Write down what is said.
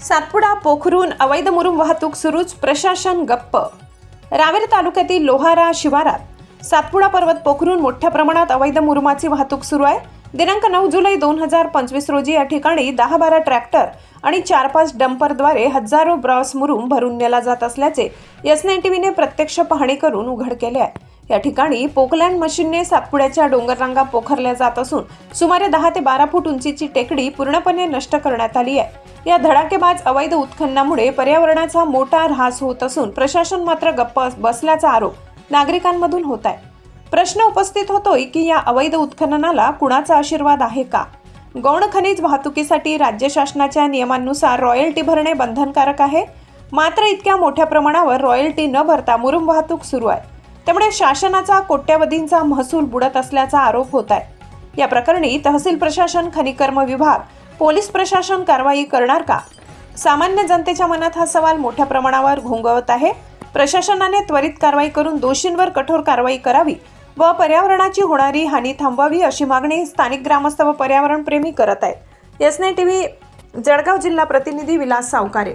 सातपुडा पोखरून अवैध मुरुम वाहतूक सुरूच प्रशासन गप्प. रावेर तालुक्यातील लोहारा शिवारात सातपुडा पर्वत पोखरून मोठ्या प्रमाणात अवैध मुरुमाची वाहतूक सुरू आहे. दिनांक नऊ जुलै दोन हजार पंचवीस रोजी या ठिकाणी दहा बारा ट्रॅक्टर आणि चार पाच डंपरद्वारे हजारो ब्रॉस मुरुम भरून नेला जात असल्याचे एस नाईन टीव्हीने प्रत्यक्ष पाहणी करून उघड केले आहे. या ठिकाणी पोकलँड मशीनने सातपुड्याच्या डोंगररांगा पोखरल्या जात असून सुमारे दहा ते बारा फूट उंचीची टेकडी पूर्णपणे नष्ट करण्यात आली आहे. या धडाकेबाज अवैध उत्खननामुळे पर्यावरणाचा मोठा ऱ्हास होत असून प्रशासन मात्र गप्प बसल्याचा आरोप नागरिकांमधून होत आहे. प्रश्न उपस्थित होतोय की या अवैध उत्खननाला कुणाचा आशीर्वाद आहे का? गौण खनिज वाहतुकीसाठी राज्य शासनाच्या नियमांनुसार रॉयल्टी भरणे बंधनकारक आहे? मात्र इतक्या मोठ्या प्रमाणावर रॉयल्टी न भरता मुरुम वाहतूक सुरू आहे. त्यामुळे शासनाचा कोट्यवधींचा महसूल बुडत असल्याचा आरोप होत आहे. या प्रकरणी तहसील प्रशासन खनिकर्म विभाग पोलीस प्रशासन कारवाई करणार का? सामान्य जनतेच्या मनात हा सवाल मोठ्या प्रमाणावर घोंगवत आहे. प्रशासनाने त्वरित कारवाई करून दोषींवर कठोर कारवाई करावी व पर्यावरणाची होणारी हानी थांबवावी अशी मागणी स्थानिक ग्रामस्थ व पर्यावरण प्रेमी करत आहेत. एस टी व्ही जळगाव जिल्हा प्रतिनिधी विलास सावकारे.